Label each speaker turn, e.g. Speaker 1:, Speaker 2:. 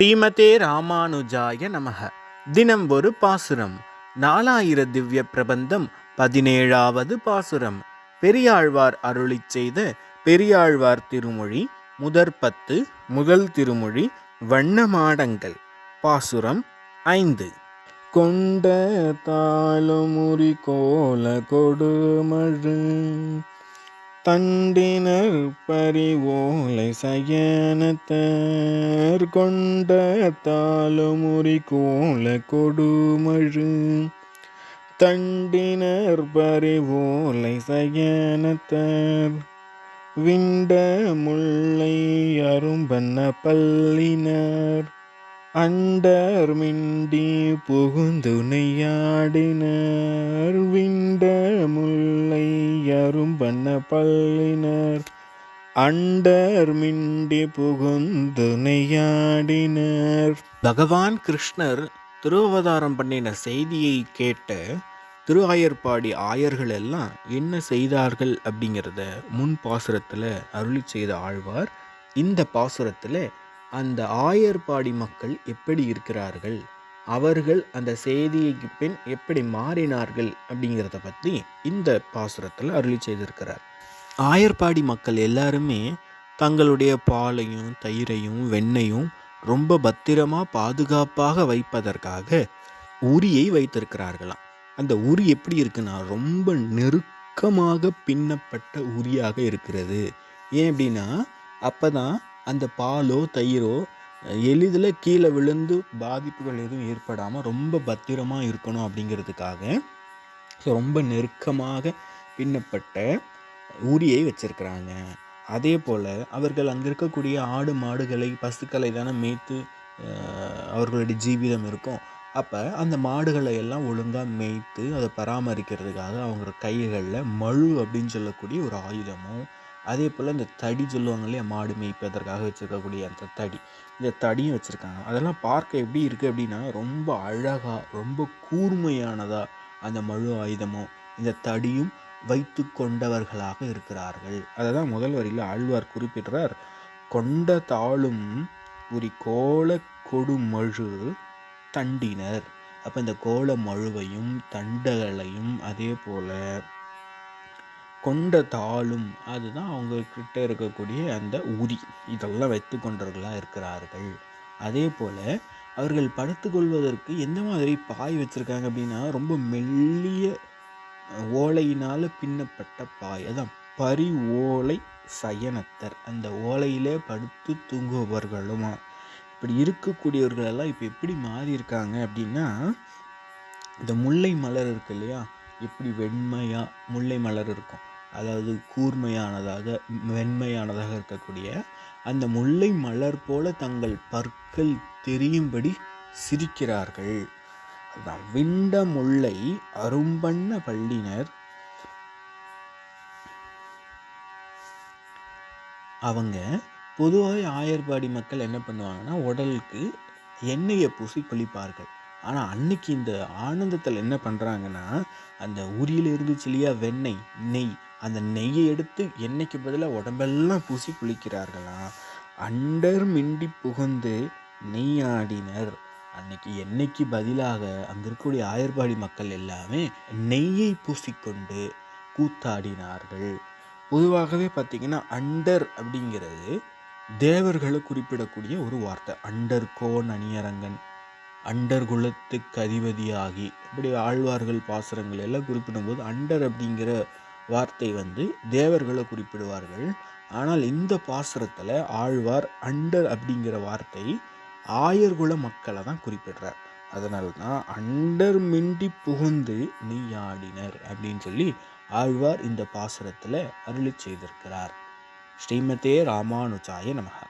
Speaker 1: ஸ்ரீமதே ராமானுஜாய நமக. தினம் ஒரு பாசுரம். நாலாயிர திவ்ய பிரபந்தம் பதினேழாவது பாசுரம். பெரியாழ்வார் அருளிச் செய்த பெரியாழ்வார் திருமொழி முதற் பத்து முதல் திருமொழி வண்ணமாடங்கள் பாசுரம் ஐந்து. கொண்ட தாளமுறி கோல கொடுமழு தண்டினர் பறிவோலை சயனத்தர் கொண்ட தாளுமுறி கோல கொடுமழு. தண்டினர் பறிவோலை சயனத்தர் விண்ட முல்லை அரும்பன்ன பல்லினர். அண்டர் மிண்டி புகுந்துணையாடினர் விண்ட முல்லை அரும்பன்ன பள்ளினர் அண்டர் மிண்டி புகுந்துணையாடினர் பகவான் கிருஷ்ணர் திருவதாரம் பண்ணின செய்தியை கேட்ட திருஆயர்பாடி ஆயர்கள் எல்லாம் என்ன செய்தார்கள் அப்படிங்கிறத முன் பாசுரத்தில் அருளி செய்த ஆழ்வார் இந்த பாசுரத்தில் அந்த ஆயர்பாடி மக்கள் எப்படி இருக்கிறார்கள்? அவர்கள் அந்த செய்திக்கு பின் எப்படி மாறினார்கள் அப்படிங்கிறத பற்றி இந்த பாசுரத்தில் அருளி செய்திருக்கிறார். ஆயர்பாடி மக்கள் எல்லாருமே தங்களுடைய பாலையும் தயிரையும் வெண்ணையும் ரொம்ப பத்திரமாக பாதுகாப்பாக வைப்பதற்காக உரியை வைத்திருக்கிறார்களாம். அந்த உரி எப்படி இருக்குன்னா ரொம்ப நெருக்கமாக பின்னப்பட்ட உரியாக இருக்கிறது. ஏன் அப்படின்னா அப்போ தான் அந்த பாலோ தயிரோ எளிதில் கீழே விழுந்து பாதிப்புகள் எதுவும் ஏற்படாமல் ரொம்ப பத்திரமாக இருக்கணும் அப்படிங்கிறதுக்காக ஸோ ரொம்ப நெருக்கமாக பின்னப்பட்ட உரியை வச்சுருக்கிறாங்க. அதே போல் அவர்கள் அங்கே இருக்கக்கூடிய ஆடு மாடுகளை பசுக்களை தானே மேய்த்து அவர்களுடைய ஜீவிதம் இருக்கும். அப்போ அந்த மாடுகளை எல்லாம் ஒழுங்காக மேய்த்து அதை பராமரிக்கிறதுக்காக அவங்க கைகளில் மழு அப்படின்னு சொல்லக்கூடிய ஒரு ஆயுதமும் அதே போல் இந்த தடி சொல்லுவாங்க இல்லையா? மாடு மேய்ப்பதற்காக வச்சுருக்கக்கூடிய அந்த தடி. இந்த தடியும் வச்சுருக்காங்க. அதெல்லாம் பார்க்க எப்படி இருக்குது அப்படின்னா ரொம்ப அழகாக ரொம்ப கூர்மையானதாக அந்த மழு ஆயுதமும் இந்த தடியும் வைத்து கொண்டவர்களாக இருக்கிறார்கள். அதை தான் முதல் வரியில் ஆழ்வார் குறிப்பிடுறார். கொண்ட தாளும் ஒரு கோல கொடுமழு தண்டினர். அப்போ இந்த கோல மழுவையும் தண்டகளையும் அதே போல் கொண்ட தாளும் அதுதான் அவங்கக்கிட்ட இருக்கக்கூடிய அந்த உரி இதெல்லாம் வைத்து கொண்டவர்களாக இருக்கிறார்கள். அதே போல் அவர்கள் படுத்துக்கொள்வதற்கு எந்த மாதிரி பாய் வச்சுருக்காங்க அப்படின்னா ரொம்ப மெல்லிய ஓலையினால் பின்னப்பட்ட பாய். அதான் பரி ஓலை சயனத்தர். அந்த ஓலையிலே படுத்து தூங்குபவர்களுமா. இப்படி இருக்கக்கூடியவர்கள் எல்லாம் இப்போ எப்படி மாறி இருக்காங்க அப்படின்னா இந்த முல்லை மலர் இருக்கு இல்லையா? எப்படி வெண்மையாக முல்லை மலர் இருக்கும். அதாவது கூர்மையானதாக வெண்மையானதாக இருக்கக்கூடிய அந்த முல்லை மலர் போல தங்கள் பற்கள் தெரியும்படி சிரிக்கிறார்கள். அதுதான் விண்ட முல்லை அரும்பண்ண பள்ளினர் அவங்க பொதுவாக ஆயர்பாடி மக்கள் என்ன பண்ணுவாங்கன்னா உடலுக்கு எண்ணெயை பூசி குளிப்பார்கள். ஆனால் அன்னைக்கு இந்த ஆனந்தத்தில் என்ன பண்ணுறாங்கன்னா அந்த உரியில் இருந்துச்சு இல்லையா வெண்ணெய் நெய் அந்த நெய்யை எடுத்து எண்ணெய்க்கு பதிலாக உடம்பெல்லாம் பூசி குளிக்கிறார்களா? அண்டர் மிண்டி புகுந்து நெய்யாடினர். அன்னைக்கு எண்ணெய்க்கு பதிலாக அங்கே இருக்கக்கூடிய ஆயர்பாடி மக்கள் எல்லாமே நெய்யை பூசிக்கொண்டு கூத்தாடினார்கள். பொதுவாகவே பார்த்திங்கன்னா அண்டர் அப்படிங்கிறது தேவர்களை குறிப்பிடக்கூடிய ஒரு வார்த்தை. அண்டர் கோன் அணியரங்கன் அண்டர் குலத்துக்கு அதிபதியாகி இப்படி ஆழ்வார்கள் பாசுரங்கள் எல்லாம் குறிப்பிடும்போது அண்டர் அப்படிங்கிற வார்த்தை வந்து தேவர்களை குறிப்பிடுவார்கள். ஆனால் இந்த பாசுரத்தில் ஆழ்வார் அண்டர் அப்படிங்கிற வார்த்தை ஆயர்குல மக்களை தான் குறிப்பிடுறார். அதனால தான் அண்டர் மிண்டி புகுந்து நெய்யாடினர் அப்படின்னு சொல்லி ஆழ்வார் இந்த பாசுரத்தில் அருளி செய்திருக்கிறார். ஸ்ரீமதே ராமானுஜாய நமக.